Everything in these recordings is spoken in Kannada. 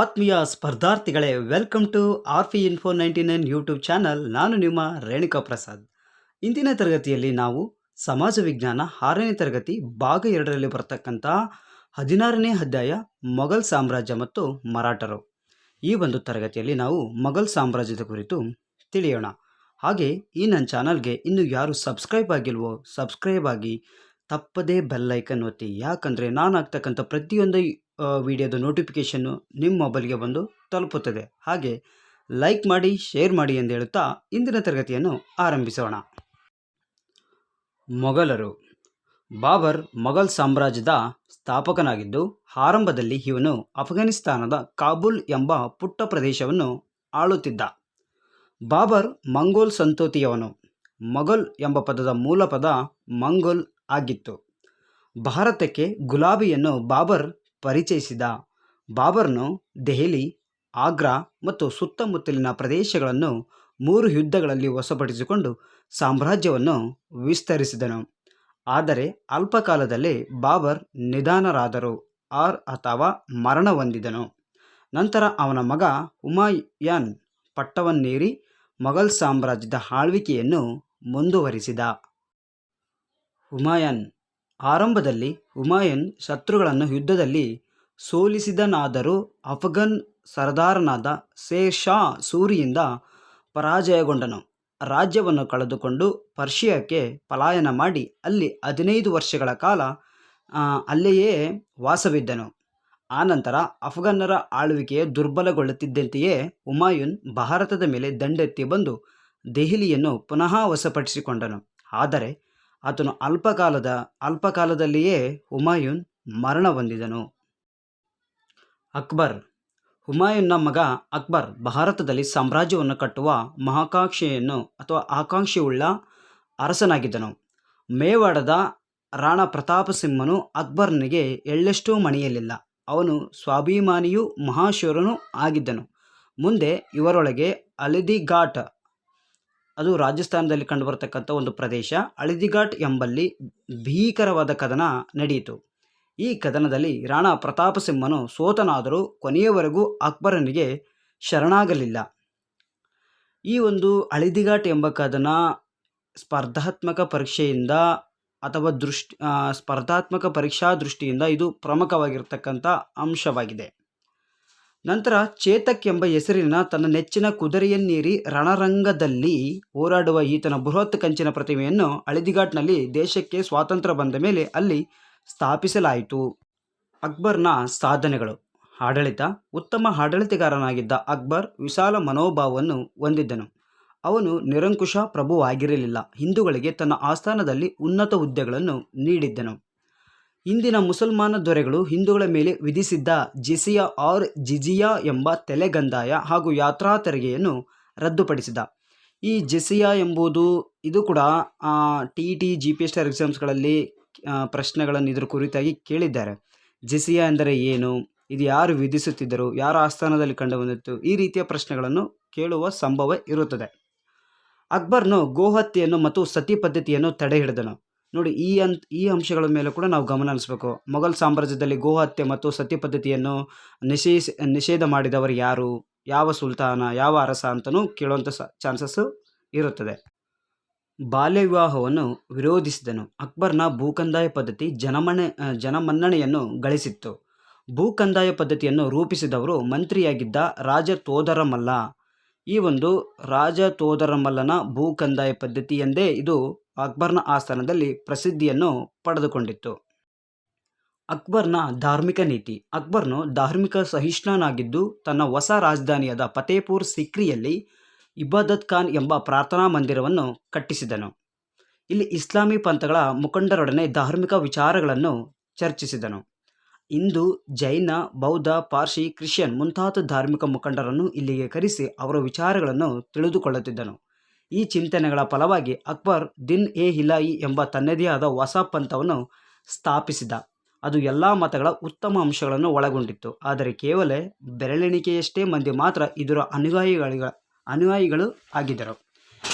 ಆತ್ಮೀಯ ಸ್ಪರ್ಧಾರ್ಥಿಗಳೇ welcome to R P info ninety nine YouTube channel ನಾನು ನಿಮ್ಮ ರೇಣುಕಾ ಪ್ರಸಾದ್. ಇಂದಿನ ತರಗತಿಯಲ್ಲಿ ನಾವು ಸಮಾಜ ವಿಜ್ಞಾನ ಆರನೇ ತರಗತಿ ಭಾಗ ಎರಡರಲ್ಲಿ ಬರತಕ್ಕಂಥ ಹದಿನಾರನೇ ಅಧ್ಯಾಯ, ಮೊಘಲ್ ಸಾಮ್ರಾಜ್ಯ ಮತ್ತು ಮರಾಠರು. ಈ ಒಂದು ತರಗತಿಯಲ್ಲಿ ನಾವು ಮೊಘಲ್ ಸಾಮ್ರಾಜ್ಯದ ಕುರಿತು ತಿಳಿಯೋಣ. ಹಾಗೆ ಈ ನನ್ನ ಚಾನಲ್ಗೆ ಇನ್ನು ಯಾರು ಸಬ್ಸ್ಕ್ರೈಬ್ ಆಗಿಲ್ವೋ ಸಬ್ಸ್ಕ್ರೈಬ್ ಆಗಿ ತಪ್ಪದೇ ಬೆಲ್ಲೈಕನ್ ಒತ್ತಿ. ಯಾಕಂದರೆ ನಾನು ಆಗ್ತಕ್ಕಂಥ ಪ್ರತಿಯೊಂದು ವಿಡಿಯೋದ ನೋಟಿಫಿಕೇಷನ್ನು ನಿಮ್ಮ ಮೊಬೈಲ್ಗೆ ಬಂದು ತಲುಪುತ್ತದೆ. ಹಾಗೆ ಲೈಕ್ ಮಾಡಿ ಶೇರ್ ಮಾಡಿ ಎಂದು ಹೇಳುತ್ತಾ ಇಂದಿನ ತರಗತಿಯನ್ನು ಆರಂಭಿಸೋಣ. ಮೊಘಲರು. ಬಾಬರ್ ಮೊಘಲ್ ಸಾಮ್ರಾಜ್ಯದ ಸ್ಥಾಪಕನಾಗಿದ್ದು ಆರಂಭದಲ್ಲಿ ಇವನು ಅಫ್ಘಾನಿಸ್ತಾನದ ಕಾಬೂಲ್ ಎಂಬ ಪುಟ್ಟ ಪ್ರದೇಶವನ್ನು ಆಳುತ್ತಿದ್ದ. ಬಾಬರ್ ಮಂಗೋಲ್ ಸಂತೋತಿಯವನು. ಮೊಘಲ್ ಎಂಬ ಪದದ ಮೂಲ ಪದ ಮಂಗೋಲ್ ಆಗಿತ್ತು. ಭಾರತಕ್ಕೆ ಗುಲಾಬಿಯನ್ನು ಬಾಬರ್ ಪರಿಚಯಿಸಿದ ಬಾಬರ್ನು ದೆಹಲಿ, ಆಗ್ರಾ ಮತ್ತು ಸುತ್ತಮುತ್ತಲಿನ ಪ್ರದೇಶಗಳನ್ನು ಮೂರು ಯುದ್ಧಗಳಲ್ಲಿ ವಶಪಡಿಸಿಕೊಂಡು ಸಾಮ್ರಾಜ್ಯವನ್ನು ವಿಸ್ತರಿಸಿದನು. ಆದರೆ ಅಲ್ಪಕಾಲದಲ್ಲೇ ಬಾಬರ್ ನಿಧಾನರಾದರು. ಆರ್ ಅಥವಾ ಮರಣ ಹೊಂದಿದನು. ನಂತರ ಅವನ ಮಗ ಹುಮಾಯೂನ್ ಪಟ್ಟವನ್ನೇರಿ ಮೊಘಲ್ ಸಾಮ್ರಾಜ್ಯದ ಆಳ್ವಿಕೆಯನ್ನು ಮುಂದುವರಿಸಿದ. ಹುಮಾಯೂನ್ ಆರಂಭದಲ್ಲಿ ಹುಮಾಯೂನ್ ಶತ್ರುಗಳನ್ನು ಯುದ್ಧದಲ್ಲಿ ಸೋಲಿಸಿದನಾದರೂ ಅಫ್ಘನ್ ಸರ್ದಾರನಾದ ಶೇರ್ ಶಾ ಸೂರಿಯಿಂದ ಪರಾಜಯಗೊಂಡನು. ರಾಜ್ಯವನ್ನು ಕಳೆದುಕೊಂಡು ಪರ್ಷಿಯಾಕ್ಕೆ ಪಲಾಯನ ಮಾಡಿ ಅಲ್ಲಿ ಹದಿನೈದು ವರ್ಷಗಳ ಕಾಲ ಅಲ್ಲಿಯೇ ವಾಸವಿದ್ದನು. ಆನಂತರ ಅಫ್ಘನ್ನರ ಆಳ್ವಿಕೆಯ ದುರ್ಬಲಗೊಳ್ಳುತ್ತಿದ್ದಂತೆಯೇ ಹುಮಾಯೂನ್ ಭಾರತದ ಮೇಲೆ ದಂಡೆತ್ತಿ ಬಂದು ದೆಹಲಿಯನ್ನು ಪುನಃ ವಶಪಡಿಸಿಕೊಂಡನು. ಆದರೆ ಆತನು ಅಲ್ಪಕಾಲದ, ಅಲ್ಪಕಾಲದಲ್ಲಿಯೇ ಹುಮಾಯೂನ್ ಮರಣ ಹೊಂದಿದನು. ಅಕ್ಬರ್. ಹುಮಾಯೂನ್ನ ಮಗ ಅಕ್ಬರ್ ಭಾರತದಲ್ಲಿ ಸಾಮ್ರಾಜ್ಯವನ್ನು ಕಟ್ಟುವ ಮಹಾಕಾಂಕ್ಷೆಯನ್ನು ಅಥವಾ ಆಕಾಂಕ್ಷೆಯುಳ್ಳ ಅರಸನಾಗಿದ್ದನು. ಮೇವಾಡದ ರಾಣಾ ಪ್ರತಾಪ ಸಿಂಹನು ಅಕ್ಬರ್ನಿಗೆ ಎಳ್ಳೆಷ್ಟೂ ಮಣಿಯಲಿಲ್ಲ. ಅವನು ಸ್ವಾಭಿಮಾನಿಯೂ ಮಹಾಶೂರನೂ ಆಗಿದ್ದನು. ಮುಂದೆ ಇವರೊಳಗೆ ಅಲಿದಿಘಾಟ್ ಅದು ರಾಜಸ್ಥಾನದಲ್ಲಿ ಕಂಡುಬರತಕ್ಕಂಥ ಒಂದು ಪ್ರದೇಶ. ಅಳಿದಿಘಾಟ್ ಎಂಬಲ್ಲಿ ಭೀಕರವಾದ ಕದನ ನಡೆಯಿತು. ಈ ಕದನದಲ್ಲಿ ರಾಣಾ ಪ್ರತಾಪ ಸಿಂಹನು ಸೋತನಾದರೂ ಕೊನೆಯವರೆಗೂ ಅಕ್ಬರನಿಗೆ ಶರಣಾಗಲಿಲ್ಲ. ಈ ಒಂದು ಅಳಿದಿಘಾಟ್ ಎಂಬ ಕದನ ಸ್ಪರ್ಧಾತ್ಮಕ ಪರೀಕ್ಷೆಯಿಂದ ಅಥವಾ ದೃಷ್ಟಿ ಸ್ಪರ್ಧಾತ್ಮಕ ಪರೀಕ್ಷಾ ದೃಷ್ಟಿಯಿಂದ ಇದು ಪ್ರಮುಖವಾಗಿರ್ತಕ್ಕಂಥ ಅಂಶವಾಗಿದೆ. ನಂತರ ಚೇತಕ್ ಎಂಬ ಹೆಸರಿನ ತನ್ನ ನೆಚ್ಚಿನ ಕುದುರೆಯನ್ನೇರಿ ರಣರಂಗದಲ್ಲಿ ಹೋರಾಡುವ ಈತನ ಬೃಹತ್ ಕಂಚಿನ ಪ್ರತಿಮೆಯನ್ನು ಅಳಿದಿಘಾಟ್ನಲ್ಲಿ ದೇಶಕ್ಕೆ ಸ್ವಾತಂತ್ರ್ಯ ಬಂದ ಮೇಲೆ ಅಲ್ಲಿ ಸ್ಥಾಪಿಸಲಾಯಿತು. ಅಕ್ಬರ್ನ ಸಾಧನೆಗಳು. ಆಡಳಿತ. ಉತ್ತಮ ಆಡಳಿತಗಾರನಾಗಿದ್ದ ಅಕ್ಬರ್ ವಿಶಾಲ ಮನೋಭಾವವನ್ನು ಹೊಂದಿದ್ದನು. ಅವನು ನಿರಂಕುಶ ಪ್ರಭುವಾಗಿರಲಿಲ್ಲ. ಹಿಂದೂಗಳಿಗೆ ತನ್ನ ಆಸ್ಥಾನದಲ್ಲಿ ಉನ್ನತ ಹುದ್ದೆಗಳನ್ನು ನೀಡಿದ್ದನು. ಇಂದಿನ ಮುಸಲ್ಮಾನ ದೊರೆಗಳು ಹಿಂದೂಗಳ ಮೇಲೆ ವಿಧಿಸಿದ್ದ ಜಿಸಿಯಾ ಆರ್ ಜಿಜಿಯಾ ಎಂಬ ತೆಲೆಗಂದಾಯ ಹಾಗೂ ಯಾತ್ರಾ ತೆರಿಗೆಯನ್ನು ರದ್ದುಪಡಿಸಿದ. ಈ ಜಿಸಿಯಾ ಎಂಬುದು ಇದು ಕೂಡ T T, G P S R ಎಕ್ಸಾಮ್ಸ್ಗಳಲ್ಲಿ ಪ್ರಶ್ನೆಗಳನ್ನು ಇದರ ಕುರಿತಾಗಿ ಕೇಳಿದ್ದಾರೆ. ಜಿಸಿಯಾ ಎಂದರೆ ಏನು? ಇದು ಯಾರು ವಿಧಿಸುತ್ತಿದ್ದರು? ಯಾರ ಆಸ್ಥಾನದಲ್ಲಿ ಕಂಡುಬಂದಿತ್ತು? ಈ ರೀತಿಯ ಪ್ರಶ್ನೆಗಳನ್ನು ಕೇಳುವ ಸಂಭವ ಇರುತ್ತದೆ. ಅಕ್ಬರ್ನು ಗೋಹತ್ಯೆಯನ್ನು ಮತ್ತು ಸತಿ ಪದ್ಧತಿಯನ್ನು ತಡೆ ಹಿಡಿದನು ನೋಡಿ, ಈ ಅಂತ, ಈ ಅಂಶಗಳ ಮೇಲೆ ಕೂಡ ನಾವು ಗಮನ ಹರಿಸಬೇಕು. ಮೊಘಲ್ ಸಾಮ್ರಾಜ್ಯದಲ್ಲಿ ಗೋಹತ್ಯೆ ಮತ್ತು ಸತಿ ಪದ್ಧತಿಯನ್ನು ನಿಷೇಧ ನಿಷೇಧ ಮಾಡಿದವರು ಯಾರು? ಯಾವ ಸುಲ್ತಾನ, ಯಾವ ಅರಸ ಅಂತಲೂ ಕೇಳುವಂಥ ಸ ಚಾನ್ಸಸ್ಸು ಇರುತ್ತದೆ. ಬಾಲ್ಯ ವಿವಾಹವನ್ನು ವಿರೋಧಿಸಿದನು. ಅಕ್ಬರ್ನ ಭೂಕಂದಾಯ ಪದ್ಧತಿ ಜನಮಣೆ, ಜನಮನ್ನಣೆಯನ್ನು ಗಳಿಸಿತ್ತು. ಭೂಕಂದಾಯ ಪದ್ಧತಿಯನ್ನು ರೂಪಿಸಿದವರು ಮಂತ್ರಿಯಾಗಿದ್ದ ರಾಜ ತೋದರಮಲ್ಲ. ಈ ಒಂದು ರಾಜ ತೋದರಮಲ್ಲನ ಭೂಕಂದಾಯ ಪದ್ಧತಿ ಎಂದೇ ಇದು ಅಕ್ಬರ್ನ ಆಸ್ಥಾನದಲ್ಲಿ ಪ್ರಸಿದ್ಧಿಯನ್ನು ಪಡೆದುಕೊಂಡಿತ್ತು. ಅಕ್ಬರ್ನ ಧಾರ್ಮಿಕ ನೀತಿ. ಅಕ್ಬರ್ನು ಧಾರ್ಮಿಕ ಸಹಿಷ್ಣುನಾಗಿದ್ದು, ತನ್ನ ಹೊಸ ರಾಜಧಾನಿಯಾದ ಫತೇಪುರ್ ಸಿಕ್ರಿಯಲ್ಲಿ ಇಬಾದತ್ ಖಾನ್ ಎಂಬ ಪ್ರಾರ್ಥನಾ ಮಂದಿರವನ್ನು ಕಟ್ಟಿಸಿದನು. ಇಲ್ಲಿ ಇಸ್ಲಾಮಿ ಪಂಥಗಳ ಮುಖಂಡರೊಡನೆ ಧಾರ್ಮಿಕ ವಿಚಾರಗಳನ್ನು ಚರ್ಚಿಸಿದನು. ಹಿಂದೂ ಜೈನ, ಬೌದ್ಧ, ಪಾರ್ಸಿ, ಕ್ರಿಶ್ಚಿಯನ್ ಮುಂತಾದ ಧಾರ್ಮಿಕ ಮುಖಂಡರನ್ನು ಇಲ್ಲಿಗೆ ಕರೆಸಿ ಅವರ ವಿಚಾರಗಳನ್ನು ತಿಳಿದುಕೊಳ್ಳುತ್ತಿದ್ದನು. ಈ ಚಿಂತನೆಗಳ ಫಲವಾಗಿ ಅಕ್ಬರ್ ದಿನ್ ಎ ಹಿಲಾಯಿ ಎಂಬ ತನ್ನದೇ ಆದ ಹೊಸ ಪಂಥವನ್ನು ಸ್ಥಾಪಿಸಿದ. ಅದು ಎಲ್ಲ ಮತಗಳ ಉತ್ತಮ ಅಂಶಗಳನ್ನು ಒಳಗೊಂಡಿತ್ತು. ಆದರೆ ಕೇವಲ ಬೆರಳೆಣಿಕೆಯಷ್ಟೇ ಮಂದಿ ಮಾತ್ರ ಇದರ ಅನುಯಾಯಿಗಳ ಅನುಯಾಯಿಗಳು ಆಗಿದ್ದರು.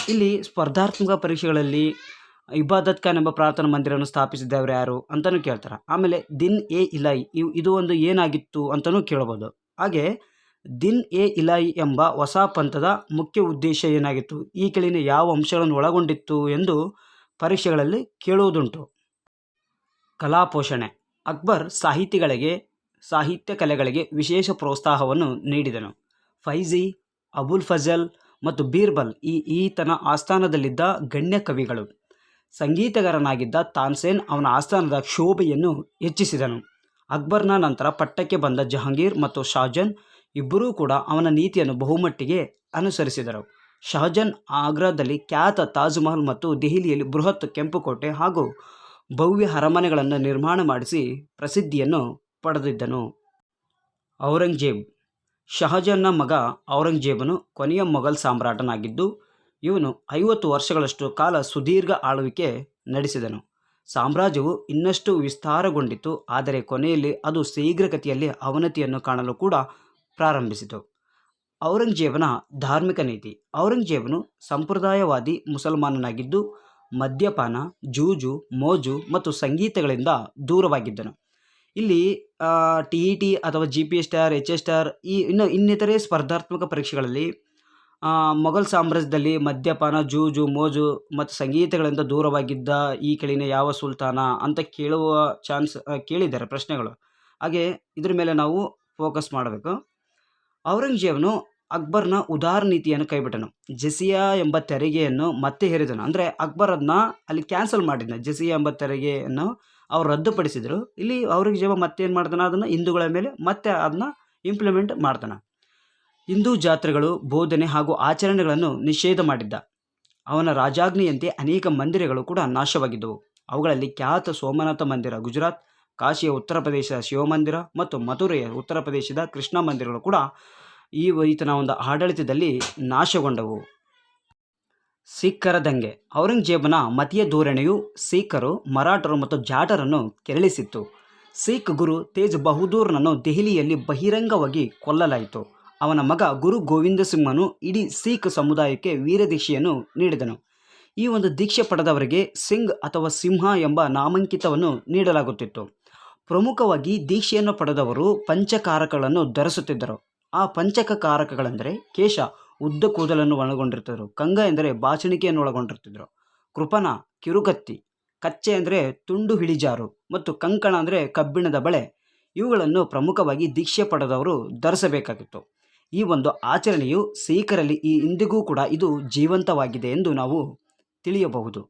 ಇಲ್ಲಿ ಸ್ಪರ್ಧಾತ್ಮಕ ಪರೀಕ್ಷೆಗಳಲ್ಲಿ ಇಬಾದತ್ ಖಾನ್ ಎಂಬ ಪ್ರಾರ್ಥನಾ ಮಂದಿರವನ್ನು ಸ್ಥಾಪಿಸಿದವರು ಯಾರು ಅಂತಲೂ ಕೇಳ್ತಾರೆ. ಆಮೇಲೆ ದಿನ್ ಎ ಇಲಾಯಿ ಇವು ಇದು ಒಂದು ಏನಾಗಿತ್ತು ಅಂತಲೂ ಕೇಳ್ಬೋದು. ಹಾಗೆ ದಿನ್ ಎ ಇಲಾಯಿ ಎಂಬ ಹೊಸ ಪಂಥದ ಮುಖ್ಯ ಉದ್ದೇಶ ಏನಾಗಿತ್ತು? ಈ ಕೆಳಗಿನ ಯಾವ ಅಂಶಗಳನ್ನು ಒಳಗೊಂಡಿತ್ತು ಎಂದು ಪರೀಕ್ಷೆಗಳಲ್ಲಿ ಕೇಳುವುದುಂಟು. ಕಲಾಪೋಷಣೆ ಅಕ್ಬರ್ ಸಾಹಿತಿಗಳಿಗೆ, ಸಾಹಿತ್ಯ ಕಲೆಗಳಿಗೆ ವಿಶೇಷ ಪ್ರೋತ್ಸಾಹವನ್ನು ನೀಡಿದನು. ಫೈಜಿ, ಅಬುಲ್ ಫಜಲ್ ಮತ್ತು ಬೀರ್ಬಲ್ ಈ ಈತನ ಆಸ್ಥಾನದಲ್ಲಿದ್ದ ಗಣ್ಯ ಕವಿಗಳು. ಸಂಗೀತಗಾರನಾಗಿದ್ದ ತಾನ್ಸೇನ್ ಅವನ ಆಸ್ಥಾನದ ಶೋಭೆಯನ್ನು ಹೆಚ್ಚಿಸಿದನು. ಅಕ್ಬರ್ನ ನಂತರ ಪಟ್ಟಕ್ಕೆ ಬಂದ ಜಹಾಂಗೀರ್ ಮತ್ತು ಶಾಜನ್ ಇಬ್ಬರೂ ಕೂಡ ಅವನ ನೀತಿಯನ್ನು ಬಹುಮಟ್ಟಿಗೆ ಅನುಸರಿಸಿದರು. ಶಹಜಾನ್ ಆಗ್ರಾದಲ್ಲಿ ಖ್ಯಾತ ತಾಜ್ ಮಹಲ್ ಮತ್ತು ದೆಹಲಿಯಲ್ಲಿ ಬೃಹತ್ ಕೆಂಪುಕೋಟೆ ಹಾಗೂ ಭವ್ಯ ಅರಮನೆಗಳನ್ನು ನಿರ್ಮಾಣ ಮಾಡಿಸಿ ಪ್ರಸಿದ್ಧಿಯನ್ನು ಪಡೆದಿದ್ದನು. ಔರಂಗಜೇಬ್. ಶಹಜಾನ್ನ ಮಗ ಔರಂಗಜೇಬನು ಕೊನೆಯ ಮೊಘಲ್ ಸಾಮ್ರಾಟನಾಗಿದ್ದು, ಇವನು ಐವತ್ತು ವರ್ಷಗಳಷ್ಟು ಕಾಲ ಸುದೀರ್ಘ ಆಳ್ವಿಕೆ ನಡೆಸಿದನು. ಸಾಮ್ರಾಜ್ಯವು ಇನ್ನಷ್ಟು ವಿಸ್ತಾರಗೊಂಡಿತು ಆದರೆ ಕೊನೆಯಲ್ಲಿ ಅದು ಶೀಘ್ರಗತಿಯಲ್ಲಿ ಅವನತಿಯನ್ನು ಕಾಣಲು ಕೂಡ ಪ್ರಾರಂಭಿಸಿತು. ಔರಂಗಜೇಬನ ಧಾರ್ಮಿಕ ನೀತಿ. ಔರಂಗಜೇಬನು ಸಂಪ್ರದಾಯವಾದಿ ಮುಸಲ್ಮಾನನಾಗಿದ್ದು, ಮದ್ಯಪಾನ, ಜೂಜು, ಮೋಜು ಮತ್ತು ಸಂಗೀತಗಳಿಂದ ದೂರವಾಗಿದ್ದನು. ಇಲ್ಲಿ ಟಿ ಇ ಟಿ ಅಥವಾ G P star, H S star, ಈ ಇನ್ನು ಇನ್ನಿತರೆ ಸ್ಪರ್ಧಾತ್ಮಕ ಪರೀಕ್ಷೆಗಳಲ್ಲಿ ಮೊಘಲ್ ಸಾಮ್ರಾಜ್ಯದಲ್ಲಿ ಮದ್ಯಪಾನ, ಜೂಜು, ಮೋಜು ಮತ್ತು ಸಂಗೀತಗಳಿಂದ ದೂರವಾಗಿದ್ದ ಈ ಕೆಳಿನ ಯಾವ ಸುಲ್ತಾನ ಅಂತ ಕೇಳುವ ಚಾನ್ಸ್ ಕೇಳಿದ್ದಾರೆ ಪ್ರಶ್ನೆಗಳು. ಹಾಗೆ ಇದ್ರ ಮೇಲೆ ನಾವು ಫೋಕಸ್ ಮಾಡಬೇಕು. ಔರಂಗಜೇಬನು ಅಕ್ಬರ್ನ ಉದಾರ ನೀತಿಯನ್ನು ಕೈಬಿಟ್ಟನು. ಜೆಸಿಯಾ ಎಂಬ ತೆರಿಗೆಯನ್ನು ಮತ್ತೆ ಹೇರಿದನು. ಅಂದರೆ ಅಕ್ಬರ್ ಅದನ್ನ ಅಲ್ಲಿ ಕ್ಯಾನ್ಸಲ್ ಮಾಡಿದ್ನ. ಜೆಸಿಯಾ ಎಂಬ ತೆರಿಗೆಯನ್ನು ಅವ್ರು ರದ್ದುಪಡಿಸಿದರು. ಇಲ್ಲಿ ಔರಂಗಜೇಬ ಮತ್ತೆ ಏನು ಮಾಡ್ತಾನೆ ಅದನ್ನು ಹಿಂದೂಗಳ ಮೇಲೆ ಮತ್ತೆ ಅದನ್ನ ಇಂಪ್ಲಿಮೆಂಟ್ ಮಾಡ್ತಾನೆ ಹಿಂದೂ ಜಾತ್ರೆಗಳು, ಬೋಧನೆ ಹಾಗೂ ಆಚರಣೆಗಳನ್ನು ನಿಷೇಧ ಮಾಡಿದ್ದ. ಅವನ ರಾಜಾಜ್ಞೆಯಂತೆ ಅನೇಕ ಮಂದಿರಗಳು ಕೂಡ ನಾಶವಾಗಿದ್ದವು. ಅವುಗಳಲ್ಲಿ ಖ್ಯಾತ ಸೋಮನಾಥ ಮಂದಿರ ಗುಜರಾತ್, ಕಾಶಿಯ ಉತ್ತರ ಪ್ರದೇಶದ ಶಿವಮಂದಿರ ಮತ್ತು ಮಥುರೆಯ ಉತ್ತರ ಪ್ರದೇಶದ ಕೃಷ್ಣ ಮಂದಿರಗಳು ಕೂಡ ಈ ಈತನ ಒಂದು ಆಡಳಿತದಲ್ಲಿ ನಾಶಗೊಂಡವು. ಸಿಖ್ಖರ ದಂಗೆ ಔರಂಗಜೇಬನ ಮತೀಯ ಧೋರಣೆಯು ಸಿಖ್ಖರು ಮರಾಠರು ಮತ್ತು ಜಾಟರನ್ನು ಕೆರಳಿಸಿತ್ತು. ಸಿಖ್ ಗುರು ತೇಜ್ ಬಹದ್ದೂರ್ನನ್ನು ದೆಹಲಿಯಲ್ಲಿ ಬಹಿರಂಗವಾಗಿ ಕೊಲ್ಲಲಾಯಿತು. ಅವನ ಮಗ ಗುರು ಗೋವಿಂದ ಸಿಂಹನು ಇಡೀ ಸಿಖ್ ಸಮುದಾಯಕ್ಕೆ ವೀರದೀಕ್ಷೆಯನ್ನು ನೀಡಿದನು. ಈ ಒಂದು ದೀಕ್ಷೆ ಪಡೆದವರಿಗೆ ಸಿಂಗ್ ಅಥವಾ ಸಿಂಹ ಎಂಬ ನಾಮಾಂಕಿತವನ್ನು ನೀಡಲಾಗುತ್ತಿತ್ತು. ಪ್ರಮುಖವಾಗಿ ದೀಕ್ಷೆಯನ್ನು ಪಡೆದವರು ಪಂಚಕಾರಕಗಳನ್ನು ಧರಿಸುತ್ತಿದ್ದರು. ಆ ಪಂಚಕ ಕಾರಕಗಳೆಂದರೆ ಕೇಶ, ಉದ್ದ ಕೂದಲನ್ನು ಒಳಗೊಂಡಿರ್ತಿದ್ರು ಕಂಗ ಎಂದರೆ ಬಾಚಣಿಕೆಯನ್ನು ಒಳಗೊಂಡಿರ್ತಿದ್ರು ಕೃಪನ ಕಿರುಕತ್ತಿ, ಕಚ್ಚೆ ಅಂದರೆ ತುಂಡು ಹಿಳಿಜಾರು ಮತ್ತು ಕಂಕಣ ಅಂದರೆ ಕಬ್ಬಿಣದ ಬಳೆ. ಇವುಗಳನ್ನು ಪ್ರಮುಖವಾಗಿ ದೀಕ್ಷೆ ಪಡೆದವರು ಧರಿಸಬೇಕಾಗಿತ್ತು. ಈ ಒಂದು ಆಚರಣೆಯು ಸಿಖ್ಖರಲ್ಲಿ ಈ ಇಂದಿಗೂ ಕೂಡ ಇದು ಜೀವಂತವಾಗಿದೆ ಎಂದು ನಾವು ತಿಳಿಯಬಹುದು.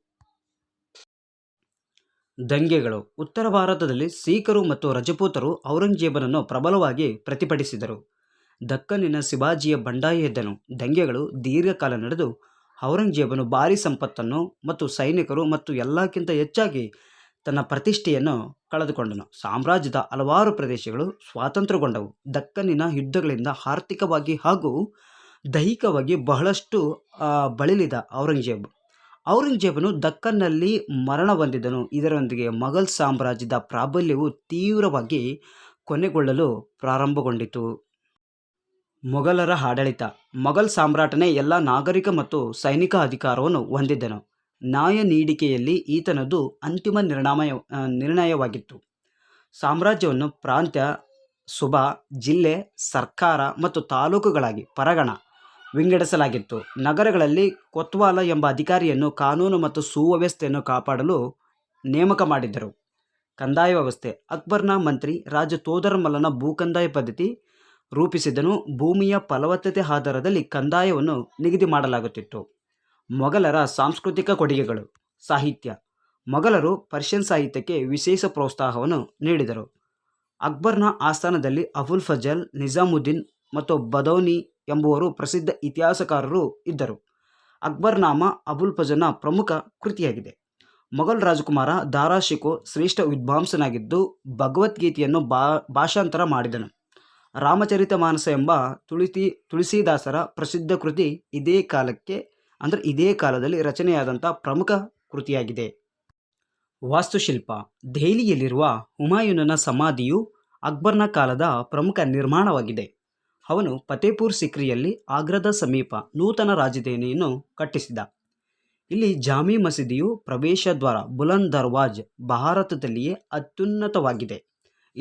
ದಂಗೆಗಳು. ಉತ್ತರ ಭಾರತದಲ್ಲಿ ಸಿಖ್ಖರು ಮತ್ತು ರಜಪೂತರು ಔರಂಗಜೇಬನನ್ನು ಪ್ರಬಲವಾಗಿ ಪ್ರತಿಭಟಿಸಿದರು. ದಕ್ಕನಿನ ಶಿವಾಜಿಯ ಬಂಡಾಯ ಎದ್ದನು. ದಂಗೆಗಳು ದೀರ್ಘಕಾಲ ನಡೆದು ಔರಂಗಜೇಬನು ಭಾರಿ ಸಂಪತ್ತನ್ನು ಮತ್ತು ಸೈನಿಕರು ಮತ್ತು ಎಲ್ಲಕ್ಕಿಂತ ಹೆಚ್ಚಾಗಿ ತನ್ನ ಪ್ರತಿಷ್ಠೆಯನ್ನು ಕಳೆದುಕೊಂಡನು. ಸಾಮ್ರಾಜ್ಯದ ಹಲವಾರು ಪ್ರದೇಶಗಳು ಸ್ವಾತಂತ್ರ್ಯಗೊಂಡವು. ದಕ್ಕನಿನ ಯುದ್ಧಗಳಿಂದ ಆರ್ಥಿಕವಾಗಿ ಹಾಗೂ ದೈಹಿಕವಾಗಿ ಬಹಳಷ್ಟು ಬಳಿಲಿದ ಔರಂಗಜೇಬ್. ಔರಂಗಜೇಬನು ದಕ್ಕನ್ನಲ್ಲಿ ಮರಣ ಹೊಂದಿದನು. ಇದರೊಂದಿಗೆ ಮೊಘಲ್ ಸಾಮ್ರಾಜ್ಯದ ಪ್ರಾಬಲ್ಯವು ತೀವ್ರವಾಗಿ ಕೊನೆಗೊಳ್ಳಲು ಪ್ರಾರಂಭಗೊಂಡಿತು. ಮೊಘಲರ ಆಡಳಿತ. ಮೊಘಲ್ ಸಾಮ್ರಾಟನೇ ಎಲ್ಲ ನಾಗರಿಕ ಮತ್ತು ಸೈನಿಕ ಅಧಿಕಾರವನ್ನು ಹೊಂದಿದ್ದನು. ನ್ಯಾಯ ನೀಡಿಕೆಯಲ್ಲಿ ಈತನದು ಅಂತಿಮ ನಿರ್ಣಾಮಯ ನಿರ್ಣಯವಾಗಿತ್ತು. ಸಾಮ್ರಾಜ್ಯವನ್ನು ಪ್ರಾಂತ್ಯ ಸುಬಾ ಜಿಲ್ಲೆ, ಸರ್ಕಾರ ಮತ್ತು ತಾಲೂಕುಗಳಾಗಿ ಪರಗಣ ವಿಂಗಡಿಸಲಾಗಿತ್ತು. ನಗರಗಳಲ್ಲಿ ಕೊತ್ವಾಲ ಎಂಬ ಅಧಿಕಾರಿಯನ್ನು ಕಾನೂನು ಮತ್ತು ಸುವ್ಯವಸ್ಥೆಯನ್ನು ಕಾಪಾಡಲು ನೇಮಕ ಮಾಡಿದ್ದರು. ಕಂದಾಯ ವ್ಯವಸ್ಥೆ, ಅಕ್ಬರ್ನ ಮಂತ್ರಿ ರಾಜ ತೋದರಮಲ್ಲನ ಭೂಕಂದಾಯ ಪದ್ಧತಿ ರೂಪಿಸಿದನು. ಭೂಮಿಯ ಫಲವತ್ತತೆ ಆಧಾರದಲ್ಲಿ ಕಂದಾಯವನ್ನು ನಿಗದಿ ಮಾಡಲಾಗುತ್ತಿತ್ತು. ಮೊಘಲರ ಸಾಂಸ್ಕೃತಿಕ ಕೊಡುಗೆಗಳು, ಸಾಹಿತ್ಯ. ಮೊಘಲರು ಪರ್ಷಿಯನ್ ಸಾಹಿತ್ಯಕ್ಕೆ ವಿಶೇಷ ಪ್ರೋತ್ಸಾಹವನ್ನು ನೀಡಿದರು. ಅಕ್ಬರ್ನ ಆಸ್ಥಾನದಲ್ಲಿ ಅಬುಲ್ ಫಜಲ್, ನಿಜಾಮುದ್ದೀನ್ ಮತ್ತು ಬದೌನಿ ಎಂಬುವರು ಪ್ರಸಿದ್ಧ ಇತಿಹಾಸಕಾರರು ಇದ್ದರು. ಅಕ್ಬರ್ನಾಮ ಅಬುಲ್ ಫಜಲ್ನ ಪ್ರಮುಖ ಕೃತಿಯಾಗಿದೆ. ಮೊಘಲ್ ರಾಜಕುಮಾರ ದಾರಾ ಶಿಕೋ ಶ್ರೇಷ್ಠ ವಿದ್ವಾಂಸನಾಗಿದ್ದು ಭಗವದ್ಗೀತೆಯನ್ನು ಭಾಷಾಂತರ ಮಾಡಿದನು. ರಾಮಚರಿತ ಮಾನಸ ಎಂಬ ತುಳಸಿ ತುಳಸಿದಾಸರ ಪ್ರಸಿದ್ಧ ಕೃತಿ ಇದೇ ಕಾಲಕ್ಕೆ, ಅಂದರೆ ಇದೇ ಕಾಲದಲ್ಲಿ ರಚನೆಯಾದಂಥ ಪ್ರಮುಖ ಕೃತಿಯಾಗಿದೆ. ವಾಸ್ತುಶಿಲ್ಪ. ದೆಹಲಿಯಲ್ಲಿರುವ ಹುಮಾಯೂನನ ಸಮಾಧಿಯು ಅಕ್ಬರ್ನ ಕಾಲದ ಪ್ರಮುಖ ನಿರ್ಮಾಣವಾಗಿದೆ. ಅವನು ಫತೇಪುರ್ ಸಿಕ್ರಿಯಲ್ಲಿ ಆಗ್ರಾದ ಸಮೀಪ ನೂತನ ರಾಜಧಾನಿಯನ್ನು ಕಟ್ಟಿಸಿದ. ಇಲ್ಲಿ ಜಾಮಿ ಮಸೀದಿಯು ಪ್ರವೇಶ ದ್ವಾರ ಬುಲಂದ್ ದರ್ವಾಜ್ ಭಾರತದಲ್ಲಿಯೇ ಅತ್ಯುನ್ನತವಾಗಿದೆ.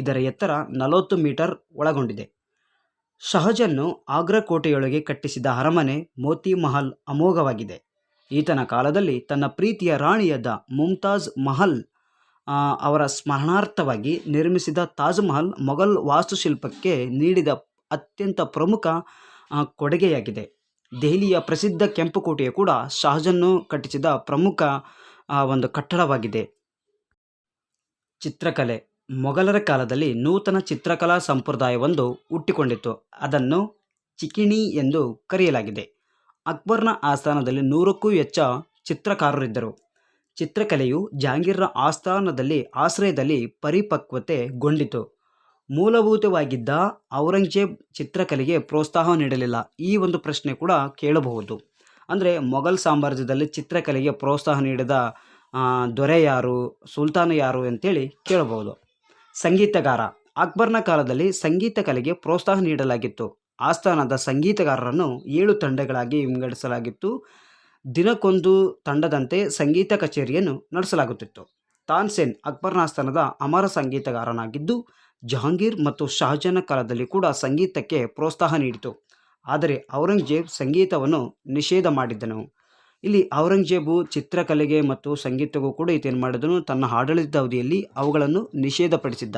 ಇದರ ಎತ್ತರ ನಲವತ್ತು ಮೀಟರ್ ಒಳಗೊಂಡಿದೆ. ಶಹಜನ್ನು ಆಗ್ರಾ ಕೋಟೆಯೊಳಗೆ ಕಟ್ಟಿಸಿದ ಅರಮನೆ ಮೋತಿ ಮಹಲ್ ಅಮೋಘವಾಗಿದೆ. ಈತನ ಕಾಲದಲ್ಲಿ ತನ್ನ ಪ್ರೀತಿಯ ರಾಣಿಯಾದ ಮುಮ್ತಾಜ್ ಮಹಲ್ ಅವರ ಸ್ಮರಣಾರ್ಥವಾಗಿ ನಿರ್ಮಿಸಿದ ತಾಜ್ ಮಹಲ್ ಮೊಘಲ್ ವಾಸ್ತುಶಿಲ್ಪಕ್ಕೆ ನೀಡಿದ ಅತ್ಯಂತ ಪ್ರಮುಖ ಕೊಡುಗೆಯಾಗಿದೆ. ದೆಹಲಿಯ ಪ್ರಸಿದ್ಧ ಕೆಂಪು ಕೋಟೆಯು ಕೂಡ ಶಹಜನ್ನು ಕಟ್ಟಿಸಿದ ಪ್ರಮುಖ ಒಂದು ಕಟ್ಟಡವಾಗಿದೆ. ಚಿತ್ರಕಲೆ ಮೊಘಲರ ಕಾಲದಲ್ಲಿ ನೂತನ ಚಿತ್ರಕಲಾ ಸಂಪ್ರದಾಯವೊಂದು ಹುಟ್ಟಿಕೊಂಡಿತ್ತು. ಅದನ್ನು ಚಿಕಿಣಿ ಎಂದು ಕರೆಯಲಾಗಿದೆ. ಅಕ್ಬರ್ನ ಆಸ್ಥಾನದಲ್ಲಿ ನೂರಕ್ಕೂ ಹೆಚ್ಚ ಚಿತ್ರಕಾರರಿದ್ದರು. ಚಿತ್ರಕಲೆಯು ಜಹಾಂಗೀರ್ನ ಆಸ್ಥಾನದಲ್ಲಿ ಆಶ್ರಯದಲ್ಲಿ ಪರಿಪಕ್ವತೆಗೊಂಡಿತು. ಮೂಲಭೂತವಾಗಿದ್ದ ಔರಂಗಜೇಬ್ ಚಿತ್ರಕಲೆಗೆ ಪ್ರೋತ್ಸಾಹ ನೀಡಲಿಲ್ಲ. ಈ ಒಂದು ಪ್ರಶ್ನೆ ಕೂಡ ಕೇಳಬಹುದು. ಅಂದರೆ ಮೊಘಲ್ ಸಾಮ್ರಾಜ್ಯದಲ್ಲಿ ಚಿತ್ರಕಲೆಗೆ ಪ್ರೋತ್ಸಾಹ ನೀಡಿದ ದೊರೆ ಯಾರು, ಸುಲ್ತಾನ ಯಾರು ಅಂತೇಳಿ ಕೇಳಬಹುದು. ಸಂಗೀತಗಾರ. ಅಕ್ಬರ್ನ ಕಾಲದಲ್ಲಿ ಸಂಗೀತ ಕಲೆಗೆ ಪ್ರೋತ್ಸಾಹ ನೀಡಲಾಗಿತ್ತು. ಆಸ್ಥಾನದ ಸಂಗೀತಗಾರರನ್ನು ಏಳು ತಂಡಗಳಾಗಿ ವಿಂಗಡಿಸಲಾಗಿತ್ತು. ದಿನಕ್ಕೊಂದು ತಂಡದಂತೆ ಸಂಗೀತ ಕಚೇರಿಯನ್ನು ನಡೆಸಲಾಗುತ್ತಿತ್ತು. ತಾನ್ಸೇನ್ ಅಕ್ಬರ್ನ ಆಸ್ಥಾನದ ಅಮರ ಸಂಗೀತಗಾರನಾಗಿದ್ದು, ಜಹಾಂಗೀರ್ ಮತ್ತು ಶಹಜಾನ ಕಾಲದಲ್ಲಿ ಕೂಡ ಸಂಗೀತಕ್ಕೆ ಪ್ರೋತ್ಸಾಹ ನೀಡಿತು. ಆದರೆ ಔರಂಗಜೇಬ್ ಸಂಗೀತವನ್ನು ನಿಷೇಧ ಮಾಡಿದ್ದನು. ಇಲ್ಲಿ ಔರಂಗಜೇಬು ಚಿತ್ರಕಲೆಗೆ ಮತ್ತು ಸಂಗೀತಕ್ಕೂ ಕೂಡ ಈತೇನು ಮಾಡಿದನು. ತನ್ನ ಆಡಳಿತ ಅವಧಿಯಲ್ಲಿ ಅವುಗಳನ್ನು ನಿಷೇಧಪಡಿಸಿದ್ದ.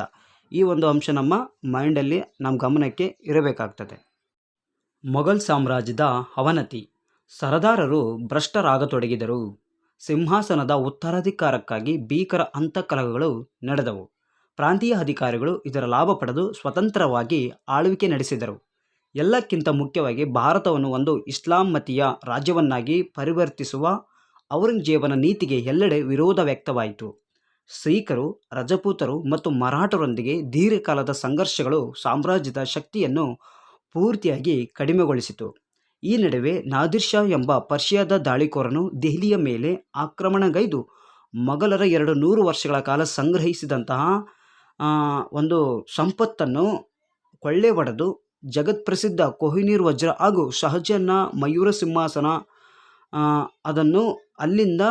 ಈ ಒಂದು ಅಂಶ ನಮ್ಮ ಮೈಂಡಲ್ಲಿ ನಮ್ಮ ಗಮನಕ್ಕೆ ಇರಬೇಕಾಗ್ತದೆ. ಮೊಘಲ್ ಸಾಮ್ರಾಜ್ಯದ ಅವನತಿ. ಸರದಾರರು ಭ್ರಷ್ಟರಾಗತೊಡಗಿದರು. ಸಿಂಹಾಸನದ ಉತ್ತರಾಧಿಕಾರಕ್ಕಾಗಿ ಭೀಕರ ಅಂತಃಕಲಹಗಳು ನಡೆದವು. ಪ್ರಾಂತೀಯ ಅಧಿಕಾರಿಗಳು ಇದರ ಲಾಭ ಪಡೆದು ಸ್ವತಂತ್ರವಾಗಿ ಆಳ್ವಿಕೆ ನಡೆಸಿದರು. ಎಲ್ಲಕ್ಕಿಂತ ಮುಖ್ಯವಾಗಿ ಭಾರತವನ್ನು ಒಂದು ಇಸ್ಲಾಂ ಮತೀಯ ರಾಜ್ಯವನ್ನಾಗಿ ಪರಿವರ್ತಿಸುವ ಔರಂಗಜೇಬನ ನೀತಿಗೆ ಎಲ್ಲೆಡೆ ವಿರೋಧ ವ್ಯಕ್ತವಾಯಿತು. ಸಿಖ್ರು, ರಜಪೂತರು ಮತ್ತು ಮರಾಠರೊಂದಿಗೆ ದೀರ್ಘಕಾಲದ ಸಂಘರ್ಷಗಳು ಸಾಮ್ರಾಜ್ಯದ ಶಕ್ತಿಯನ್ನು ಪೂರ್ತಿಯಾಗಿ ಕಡಿಮೆಗೊಳಿಸಿತು. ಈ ನಡುವೆ ನಾದಿರ್ ಶಾ ಎಂಬ ಪರ್ಷಿಯಾದ ದಾಳಿಕೋರನು ದೆಹಲಿಯ ಮೇಲೆ ಆಕ್ರಮಣಗೈದು ಮೊಘಲರ ಎರಡು ನೂರು ವರ್ಷಗಳ ಕಾಲ ಸಂಗ್ರಹಿಸಿದಂತಹ ಒಂದು ಸಂಪತ್ತನ್ನು ಕೊಳ್ಳೆ ಹೊಡೆದು ಜಗತ್ಪ್ರಸಿದ್ಧ ಕೊಹಿನೀರ್ ವಜ್ರ ಹಾಗೂ ಶಹಜನ್ನ ಮಯೂರ ಸಿಂಹಾಸನ ಅದನ್ನು ಅಲ್ಲಿಂದ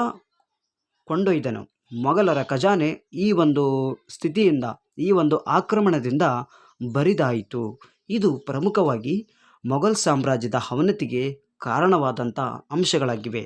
ಕೊಂಡೊಯ್ದನು. ಮೊಘಲರ ಖಜಾನೆ ಈ ಒಂದು ಸ್ಥಿತಿಯಿಂದ, ಈ ಒಂದು ಆಕ್ರಮಣದಿಂದ ಬರಿದಾಯಿತು. ಇದು ಪ್ರಮುಖವಾಗಿ ಮೊಘಲ್ ಸಾಮ್ರಾಜ್ಯದ ಅವನತಿಗೆ ಕಾರಣವಾದಂಥ ಅಂಶಗಳಾಗಿವೆ.